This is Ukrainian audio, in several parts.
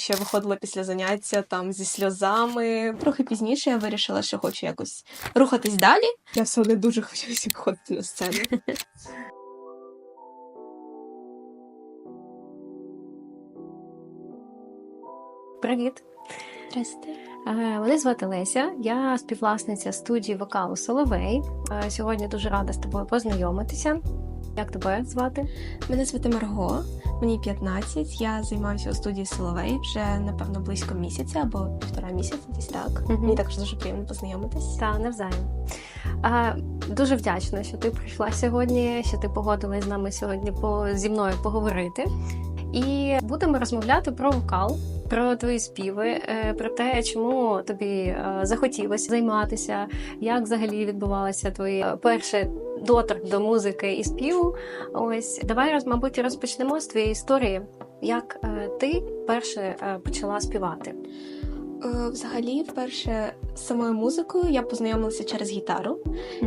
Ще виходила після заняття там зі сльозами. Трохи пізніше я вирішила, що хочу якось рухатись далі. Я все одно дуже хочу виходити на сцену. Привіт. Здрасте. Е, Мене звати Леся, я співвласниця студії вокалу Соловей. Е, Сьогодні дуже рада з тобою познайомитися. Як тебе звати? Мене звати Марго, мені 15. Я займаюся у студії Соловей вже напевно близько місяця або півтора місяця, десь так. Мгм. Мені також дуже приємно познайомитись. Та навзаєм. Е, Дуже вдячна, що ти прийшла сьогодні, що ти погодилась з нами сьогодні по, зі мною поговорити. І будемо розмовляти про вокал, про твої співи, е, про те, чому тобі е, захотілося займатися, як взагалі відбувалося твої перше перший доторк до музики і співу. Ось давай мабуть, розпочнемо з твоєї історії. Як е, ти перше е, почала співати? Е, Взагалі, вперше з самою музикою я познайомилася через гітару.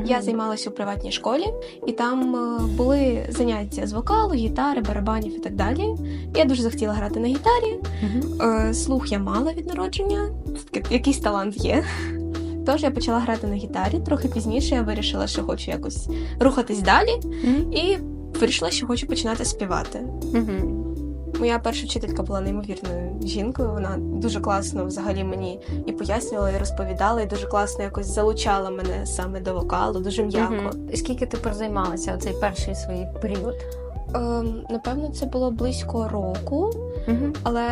Я займалася у приватній школі, і там е, були заняття з вокалу, гітари, барабанів і так далі. Я дуже захотіла грати на гітарі. Е, Слух я мала від народження, якийсь талант є. Тож я почала грати на гітарі. Трохи пізніше я вирішила, що хочу якось рухатись далі, Мгм. і вирішила, що хочу починати співати. Моя перша вчителька була неймовірною жінкою. Вона дуже класно взагалі мені і пояснювала, і розповідала, і дуже класно якось залучала мене саме до вокалу, дуже м'яко. Угу. І Скільки ти прозаймалася оцей перший свій період? Ем, напевно, це було близько року, Мгм. але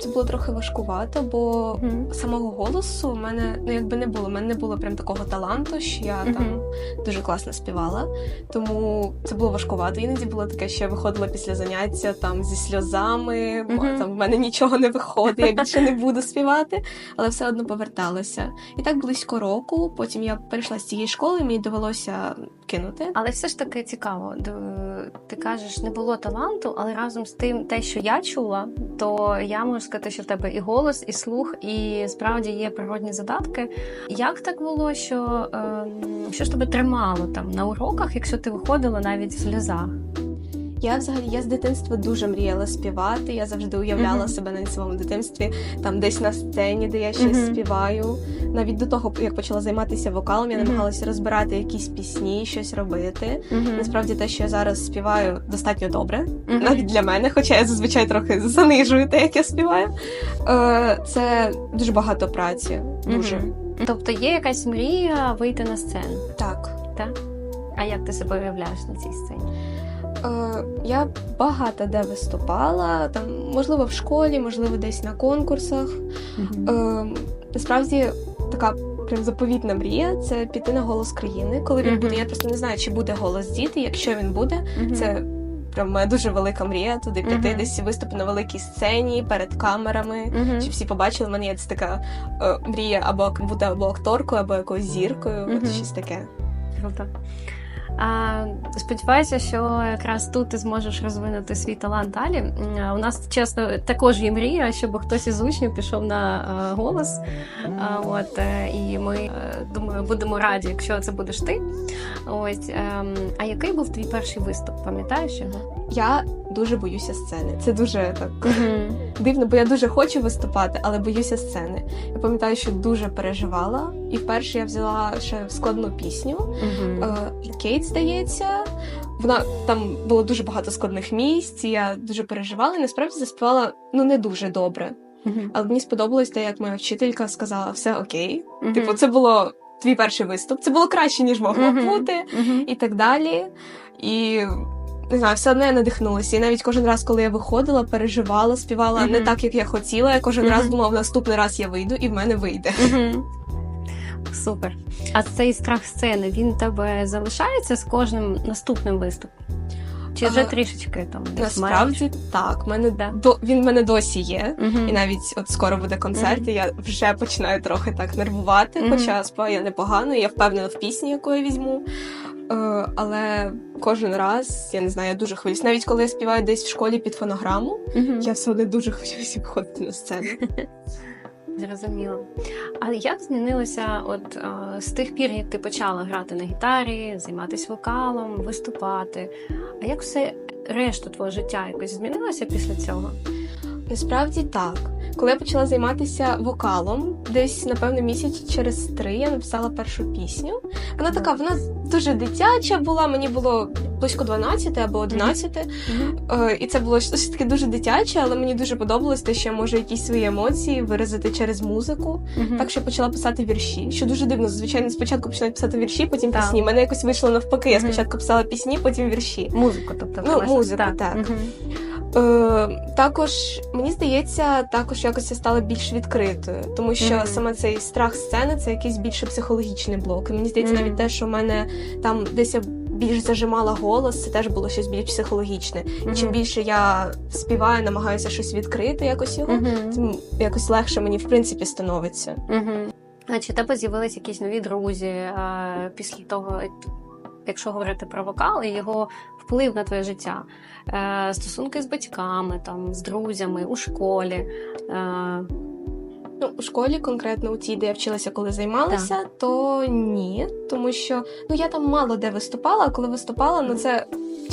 це було трохи важкувато, бо Мгм. самого голосу в мене ну якби не було. У мене не було прям такого таланту, що я там дуже класно співала. Тому це було важкувато. Іноді було таке, що я виходила після заняття там зі сльозами, бо там в мене нічого не виходить, я більше не буду співати, але все одно поверталася. І так близько року. Потім я перейшла з цієї школи, мені довелося кинути. Але все ж таки цікаво. Ти кажеш, не було таланту, але разом з тим, те, що я чула, то я можу сказати, що в тебе і голос, і слух, і справді є природні задатки. Як так було, що, ем, що ж тебе тримало там на уроках, якщо ти виходила навіть в сльозах? Я взагалі я з дитинства дуже мріяла співати. Я завжди уявляла Мгм. себе на своєму дитинстві, там десь на сцені, де я щось Мгм. співаю. Навіть до того, як почала займатися вокалом, я Мгм. намагалася розбирати якісь пісні, щось робити. Насправді, те, що я зараз співаю, достатньо добре, навіть для мене, хоча я зазвичай трохи занижую те, як я співаю. Е, Це дуже багато праці. Дуже. Тобто є якась мрія вийти на сцену, так. так? А як ти себе уявляєш на цій сцені? Е, Я багато де виступала, там, можливо, в школі, можливо, десь на конкурсах. Е, Насправді така прям заповітна мрія це піти на голос країни. Коли він Мгм. буде, я просто не знаю, чи буде голос діти. Якщо він буде, Мгм. це прям моя дуже велика мрія туди піти, десь виступити на великій сцені перед камерами. Щоб всі побачили, в мене є це така е, мрія або бути або акторкою, або якоюсь зіркою. От щось таке. Круто. А, сподіваюся, що якраз тут ти зможеш розвинути свій талант далі. У нас чесно також є мрія, щоб хтось із учнів пішов на голос. А, от е, і ми е, думаю, будемо раді, якщо це будеш ти. Ось ем, а який був твій перший виступ? Пам'ятаєш його? Я дуже боюся сцени. Це дуже так дивно, бо я дуже хочу виступати, але боюся сцени. Я пам'ятаю, що дуже переживала, і вперше я взяла ще складну пісню. Кейт, здається. Вона там було дуже багато складних місць. і Я дуже переживала і насправді заспівала ну не дуже добре. Але мені сподобалось те, як моя вчителька сказала, все окей. Типу, це було твій перший виступ. Це було краще, ніж могло бути, і так далі. І не знаю, все одно я надихнулася. І навіть кожен раз, коли я виходила, переживала, співала не так, як я хотіла. Я кожен раз Мгм. думала, в наступний раз я вийду і в мене вийде. Супер. А цей страх сцени він тебе залишається з кожним наступним виступом? Чи вже А, трішечки там десь Насправді так, мене Да. до він в мене досі є. Мгм. І навіть от скоро буде концерт, і я вже починаю трохи так нервувати, Мгм. хоча співаю я непогано, і я впевнена в пісні, яку я візьму. Е, але кожен раз, я не знаю, я дуже хвилююсь. Навіть коли я співаю десь в школі під фонограму, я все одно дуже хочу виходити на сцену. Зрозуміло. А як змінилося от е, з тих пір, як ти почала грати на гітарі, займатися вокалом, виступати? А як все решта твого життя якось змінилося після цього? Насправді так. Коли я почала займатися вокалом, десь напевно місяць через три я написала першу пісню. Вона така, вона дуже дитяча була. Мені було близько 12 або 11. Е, І це було щось таке дуже дитяче, але мені дуже подобалось те, що я можу якісь свої емоції виразити через музику. Так що я почала писати вірші, що дуже дивно. Звичайно, спочатку починають писати вірші, потім Так. пісні. Мене якось вийшло навпаки. Я спочатку писала пісні, потім вірші. Музику, тобто Ну, музику, так. Мгм. Е, також мені здається, також якось я стала більш відкритою, тому що Мгм. саме цей страх сцени це якийсь більше психологічний блок. І мені здається, Мгм. навіть те, що в мене там десь я більш зажимала голос, це теж було щось більш психологічне. І чим більше я співаю, намагаюся щось відкрити, якось його, тим якось легше мені в принципі становиться. А чи тебе з'явились якісь нові друзі а, після того, якщо говорити про вокал і його вплив на твоє життя? Е, Стосунки з батьками, там, з друзями, у школі. Ну, у школі, конкретно у тій, де я вчилася, коли займалася, то ні. Тому що ну я там мало де виступала, а коли виступала, ну це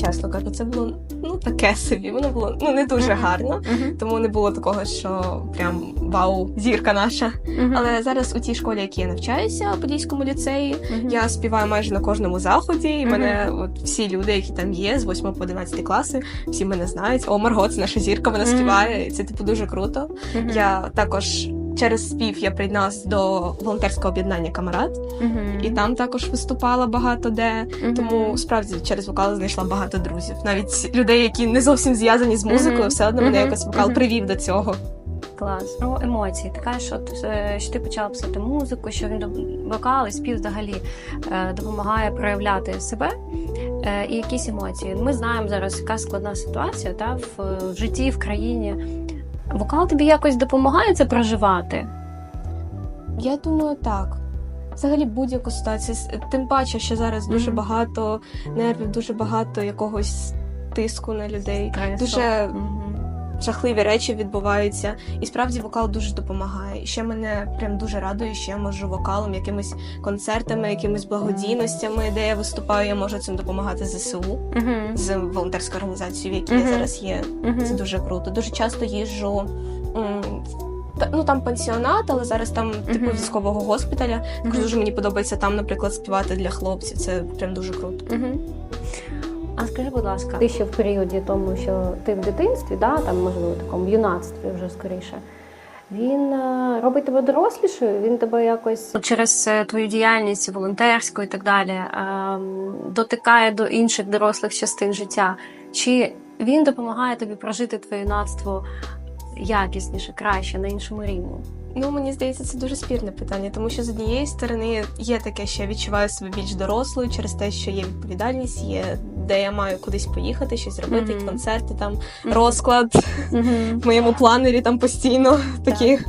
чесно кажу, це було ну таке собі. Воно було ну не дуже гарно. Тому не було такого, що прям вау, зірка наша. Але зараз у тій школі, в якій я навчаюся, у Подільському ліцеї, я співаю майже на кожному заході, і мене от всі люди, які там є, з 8 по 11 класи, всі мене знають. О, Марго, це наша зірка, вона співає. І це типу дуже круто. Я також через спів я приєдналась до волонтерського об'єднання Камарат, Мгм. і там також виступала багато де. Мгм. Тому справді через вокал знайшла багато друзів. Навіть людей, які не зовсім зв'язані з музикою, все одно мене якось вокал привів до цього. Клас. Про емоції. Ти кажеш, е, що ти почала писати музику, що він вокал і спів взагалі е, допомагає проявляти себе е, і якісь емоції. Ми знаємо зараз, яка складна ситуація та, в житті, в країні. Вокал тобі якось допомагає це проживати? Я думаю, так. Взагалі будь-яку ситуацію. Тим паче, що зараз дуже багато нервів, дуже багато якогось тиску на людей. Стресу. Дуже. Жахливі речі відбуваються. І справді вокал дуже допомагає. І ще мене прям дуже радує, що я можу вокалом, якимись концертами, якимись благодійностями, де я виступаю, я можу цим допомагати ЗСУ Мгм. з волонтерською організацією, в якій Мгм. я зараз є. Мгм. Це дуже круто. Дуже часто їжджу. Ну там пансіонат, але зараз там типу Мгм. військового госпіталя. Мгм. дуже мені подобається там, наприклад, співати для хлопців. Це прям дуже круто. Мгм. А скажи, будь ласка, ти ще в періоді тому, що ти в дитинстві, да, там можливо в такому юнацтві вже скоріше. Він е, робить тебе дорослішою, він тебе якось через е, твою діяльність волонтерську і так далі ем, дотикає до інших дорослих частин життя. Чи він допомагає тобі прожити твоє юнацтво якісніше, краще, на іншому рівні? Ну мені здається, це дуже спірне питання, тому що з однієї сторони є таке, що я відчуваю себе більш дорослою через те, що є відповідальність, є де я маю кудись поїхати, щось робити, Мгм. концерти, там Мгм. розклад Мгм. в моєму планері там постійно такі.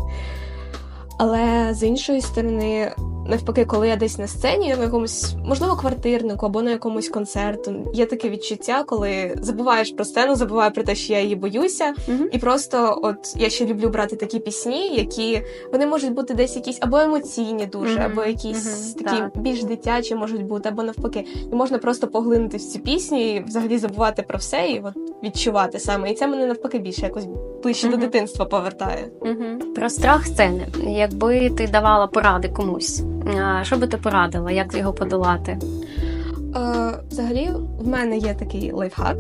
Але з іншої сторони, навпаки, коли я десь на сцені, на якомусь, можливо, квартирнику або на якомусь концерту, є таке відчуття, коли забуваєш про сцену, забуваю про те, що я її боюся. Мгм. І просто, от я ще люблю брати такі пісні, які вони можуть бути десь якісь або емоційні дуже, Мгм, або якісь мгм, такі так. більш дитячі можуть бути, або навпаки. І можна просто поглинути в цю пісню і взагалі забувати про все і от відчувати саме. І це мене навпаки більше якось ближче до дитинства повертає. Про страх сцени. Якби ти давала поради комусь, що би ти порадила, як його подолати? Е, взагалі, в мене є такий лайфхак.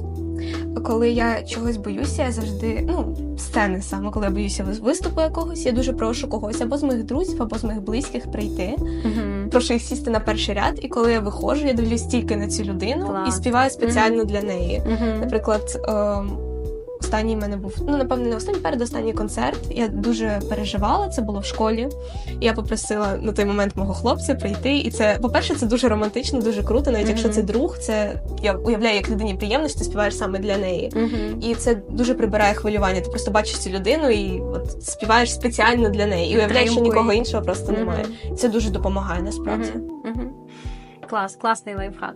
Коли я чогось боюся, я завжди, ну, сцени саме, коли я боюся виступу якогось, я дуже прошу когось або з моїх друзів, або з моїх близьких прийти. Мгм. Прошу їх сісти на перший ряд, і коли я виходжу, я дивлюсь тільки на цю людину Клас. і співаю спеціально для неї. Мгм. Наприклад, ем, останній в мене був, ну напевно, не останній, передостанній концерт. Я дуже переживала, це було в школі. Я попросила на той момент мого хлопця прийти. І це, по-перше, це дуже романтично, дуже круто. Навіть якщо це друг, це я уявляю, як людині приємно, що ти співаєш саме для неї. Мгм. І це дуже прибирає хвилювання. Ти просто бачиш цю людину і от співаєш спеціально для неї. І уявляєш, що нікого іншого просто Мгм. немає. Це дуже допомагає насправді. Клас, класний лайфхак.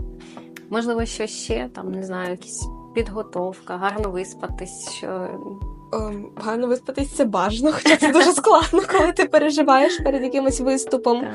Можливо, що ще там, не знаю, якісь підготовка, гарно виспатись. Що... Ем, гарно виспатись це бажано, хоча це дуже складно, коли ти переживаєш перед якимось виступом.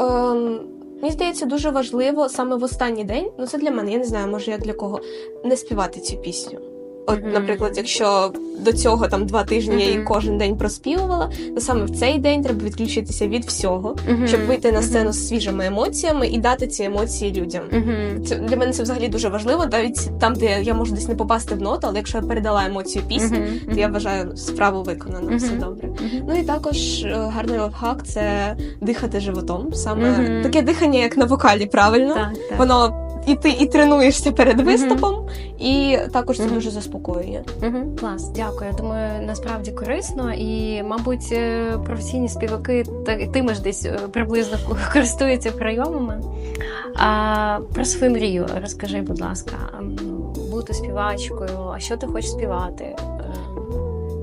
Ем, мені здається, дуже важливо саме в останній день. Ну це для мене, я не знаю, може як для кого, не співати цю пісню. От, наприклад, якщо до цього там два тижні я її кожен день проспівувала, то саме в цей день треба відключитися від всього, Мгм. щоб вийти на сцену з свіжими емоціями і дати ці емоції людям. Мгм. Це для мене це взагалі дуже важливо, навіть там, де я можу десь не попасти в ноту, але якщо я передала емоцію пісні, Мгм. то я вважаю справу виконано, Мгм. все добре. Мгм. Ну і також е, гарний лайфхак – це дихати животом. Саме Мгм. таке дихання, як на вокалі, правильно. Так, так. Воно і ти і тренуєшся перед виступом, і також це Мгм. дуже заспокоює. Угу, клас, дякую. Я думаю, насправді корисно, і, мабуть, е, професійні співаки тими ж десь е, приблизно користуються прийомами. А про свою мрію розкажи, будь ласка, бути співачкою, а що ти хочеш співати?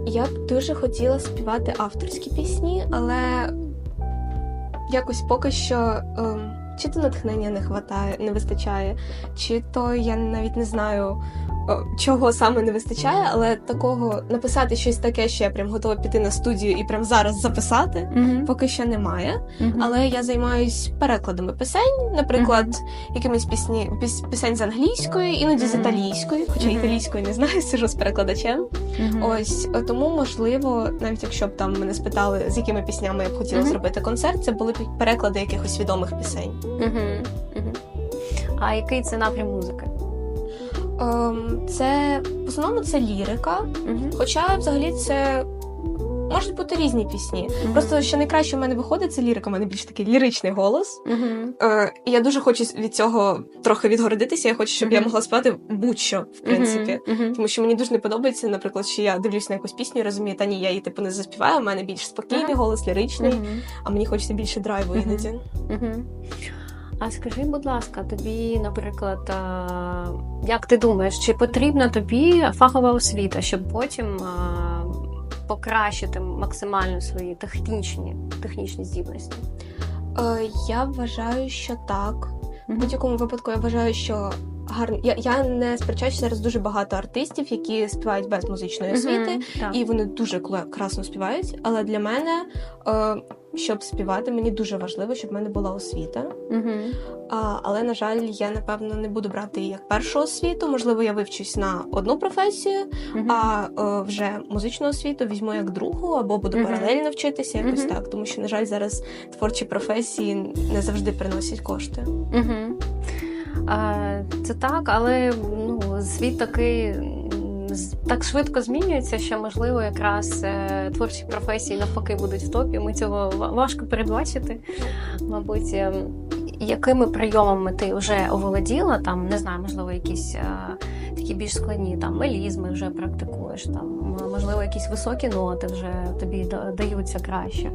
Я б дуже хотіла співати авторські пісні, але якось поки що ем, чи то натхнення не хватає, не вистачає, чи то я навіть не знаю. Чого саме не вистачає, але такого написати щось таке, що я прям готова піти на студію і прям зараз записати, поки що немає. Мгм. Але я займаюсь перекладами писань, наприклад, якимись пісні піс- пісень з англійської, іноді з італійської, хоча італійської не знаю, сижу з перекладачем. Ось е, тому, можливо, навіть якщо б там мене спитали, з якими піснями я б хотіла зробити концерт, це були б переклади якихось відомих пісень. А який це напрям музики? Ем, це в основному це лірика, Мгм. хоча взагалі це. Можуть бути різні пісні. Мгм. Просто що найкраще в мене виходить, це лірика, у мене більш такий ліричний голос. Мгм. Е, і я дуже хочу від цього трохи відгородитися. Я хочу, щоб я могла співати будь-що, в принципі. Мгм. Мгм. Тому що мені дуже не подобається, наприклад, що я дивлюсь на якусь пісню і розумію, та ні, я її типу не заспіваю, у мене більш спокійний Ага. голос, ліричний, Мгм. а мені хочеться більше драйву Мгм. іноді. Мгм. А скажи, будь ласка, тобі, наприклад, як ти думаєш, чи потрібна тобі фахова освіта, щоб потім покращити максимально свої технічні, технічні здібності? Е, я вважаю, що так. В будь-якому випадку я вважаю, що гарно. Я, я не сперечаюся зараз дуже багато артистів, які співають без музичної освіти. Так. і вони дуже красно співають. Але для мене, е, щоб співати, мені дуже важливо, щоб в мене була освіта. Мгм. А, але на жаль, я напевно не буду брати її як першу освіту. Можливо, я вивчусь на одну професію, Мгм. а е, вже музичну освіту візьму як другу, або буду паралельно вчитися, якось так. Тому що, на жаль, зараз творчі професії не завжди приносять кошти. Мгм. Це так, але ну, світ такий так швидко змінюється, що можливо якраз е, творчі професії навпаки будуть в топі. Ми цього ва- важко передбачити. Мабуть, ем, якими прийомами ти вже оволоділа, там не знаю, можливо, якісь е, такі більш складні там мелізми вже практикуєш, там можливо, якісь високі ноти вже тобі да- даються краще.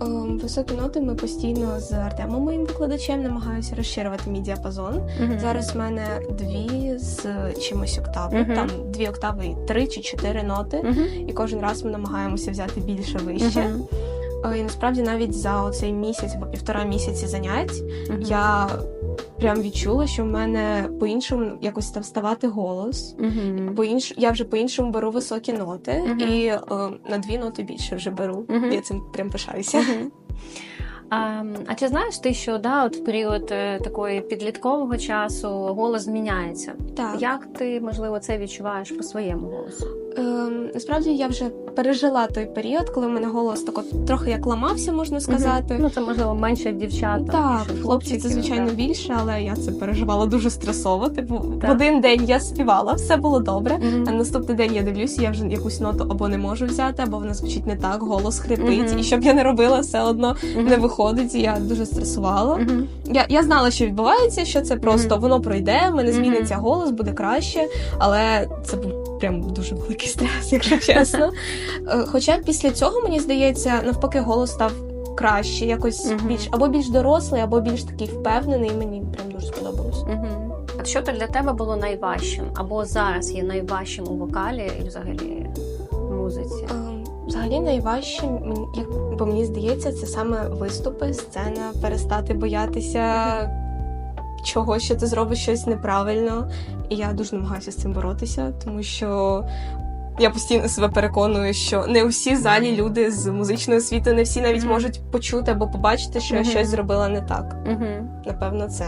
Ем, Високі ноти ми постійно з Артемом, моїм викладачем, намагаюся розширювати мій діапазон. Зараз в мене дві з чимось октави. Мгм. Там дві октави, три чи чотири ноти. Мгм. І кожен раз ми намагаємося взяти більше вище. Е, І насправді навіть за оцей місяць або півтора місяці занять я прям відчула, що в мене по-іншому якось став ставати голос. Мгм. По інш... Я вже по-іншому беру високі ноти, Мгм. і е, на дві ноти більше вже беру. Мгм. Я цим прям пишаюся. А, а чи знаєш ти, що да, от в період е, такої підліткового часу голос зміняється? Так. Як ти, можливо, це відчуваєш по своєму голосу? Ем, насправді я вже пережила той період, коли в мене голос тако трохи як ламався, можна сказати. Ну, це можливо менше дівчат. Так, хлопці це звичайно да. більше, але я це переживала дуже стресово. Типу, Так. в один день я співала, все було добре. Мгм. А наступний день я дивлюся, я вже якусь ноту або не можу взяти, або вона звучить не так, голос хрипить. Мгм. І щоб я не робила, все одно Мгм. не виходить. І я дуже стресувала. Мгм. Я, я знала, що відбувається, що це просто Мгм. воно пройде, в мене зміниться голос, буде краще, але це був прям дуже великий стрес, якщо чесно. Е, Хоча після цього, мені здається, навпаки, голос став краще, якось Мгм. більш або більш дорослий, або більш такий впевнений. Мені прям дуже сподобалось. Мгм. А що то для тебе було найважчим? Або зараз є найважчим у вокалі і взагалі в музиці? Ем, Взагалі найважче, як бо мені здається, це саме виступи, сцена, перестати боятися чогось, що ти зробиш щось неправильно. І я дуже намагаюся з цим боротися, тому що я постійно себе переконую, що не усі залі люди з музичної освіти, не всі навіть Мгм. можуть почути або побачити, що я щось зробила не так. Угу. Напевно, це.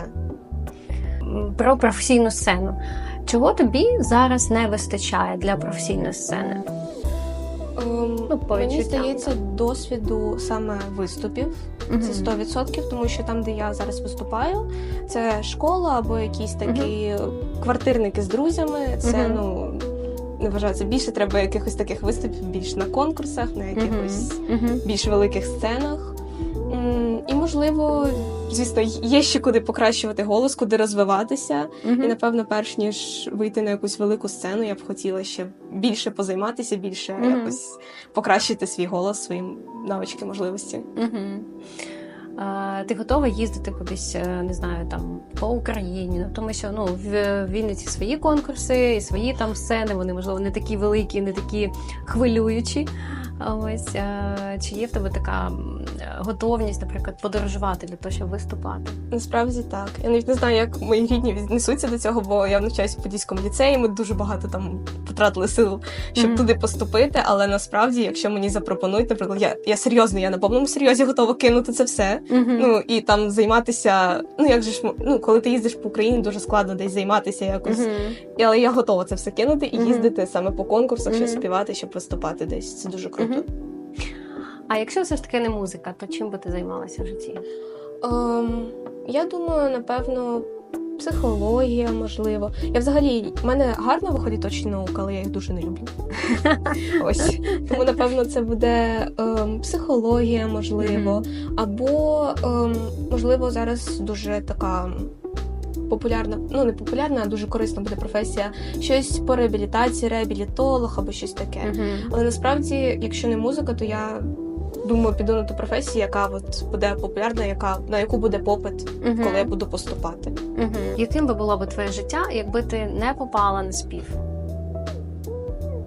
Про професійну сцену. Чого тобі зараз не вистачає для професійної сцени? Ем, Ну, по мені відчуттям, здається, досвіду саме виступів. Це 100%, тому що там, де я зараз виступаю, це школа або якісь такі квартирники з друзями. Це Мгм. ну не вважаю, це більше треба якихось таких виступів, більш на конкурсах, на якихось більш великих сценах. Можливо, звісно, є ще куди покращувати голос, куди розвиватися. Мгм. І напевно, перш ніж вийти на якусь велику сцену, я б хотіла ще більше позайматися, більше Мгм. якось покращити свій голос, свої навички, можливості. Мгм. Ти готова їздити кудись, е, не знаю, там по Україні, ну тому що ну в Вінниці свої конкурси і свої там сцени, вони можливо не такі великі, не такі хвилюючі. Ось е, чи є в тебе така готовність, наприклад, подорожувати для того, щоб виступати? Насправді так. Я навіть не знаю, як мої рідні віднесуться до цього, бо я навчаюся в подільському ліцеї. Ми дуже багато там потратили сил, щоб Мгм. туди поступити. Але насправді, якщо мені запропонують, наприклад, я, я серйозно, я на повному серйозі готова кинути це все. Ну і там займатися. Ну як же ж ну, коли ти їздиш по Україні, дуже складно десь займатися якось. І- Але я готова це все кинути і їздити саме по конкурсах, щоб співати, щоб виступати десь. Це дуже круто. А якщо все ж таки не музика, то чим би ти займалася в житті? Ем, я думаю, напевно, психологія, можливо. Я взагалі в мене гарно виходить точні науки, але я їх дуже не люблю. Ось тому, напевно, це буде ем, психологія, можливо, або ем, можливо зараз дуже така. Популярна, ну не популярна, а дуже корисна буде професія. Щось по реабілітації, реабілітолог або щось таке. Мгм. Але насправді, якщо не музика, то я думаю, піду на ту професію, яка от буде популярна, яка на яку буде попит, Мгм. коли я буду поступати. Мгм. Яким би було б твоє життя, якби ти не попала на спів?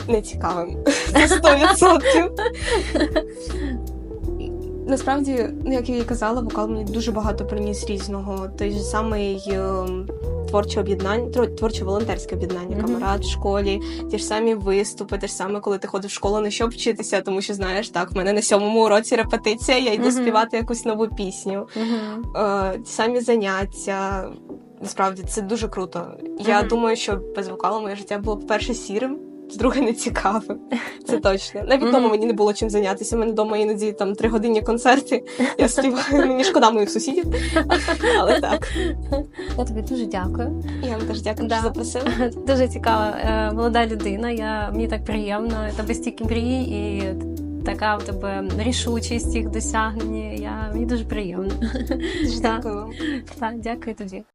Нецікавим. Це 100%. Насправді, ну як я і казала, вокал мені дуже багато приніс різного. Той самий ем, творче об'єднання, тро- творчо-волонтерське об'єднання Мгм. камарад в школі, ті ж самі виступи, те ж саме, коли ти ходиш в школу не щоб вчитися, тому що знаєш, так, в мене на сьомому уроці репетиція, я йду співати якусь нову пісню. Е, ті самі заняття. Насправді це дуже круто. Я думаю, що без вокалу моє життя було б перше сірим, з-друге не Це точно. Навіть вдома мені не було чим зайнятися. У мене вдома іноді там три тригодинні концерти. Я співаю. Мені шкода моїх сусідів. Але так. Я тобі дуже дякую. Я вам теж дякую, Да. що запросили. Дуже цікава е, молода людина. Я мені так приємно. Тебе стільки мрій і така в тебе рішучість їх досягнення. Я мені дуже приємно. Дякую. Так, дякую тобі.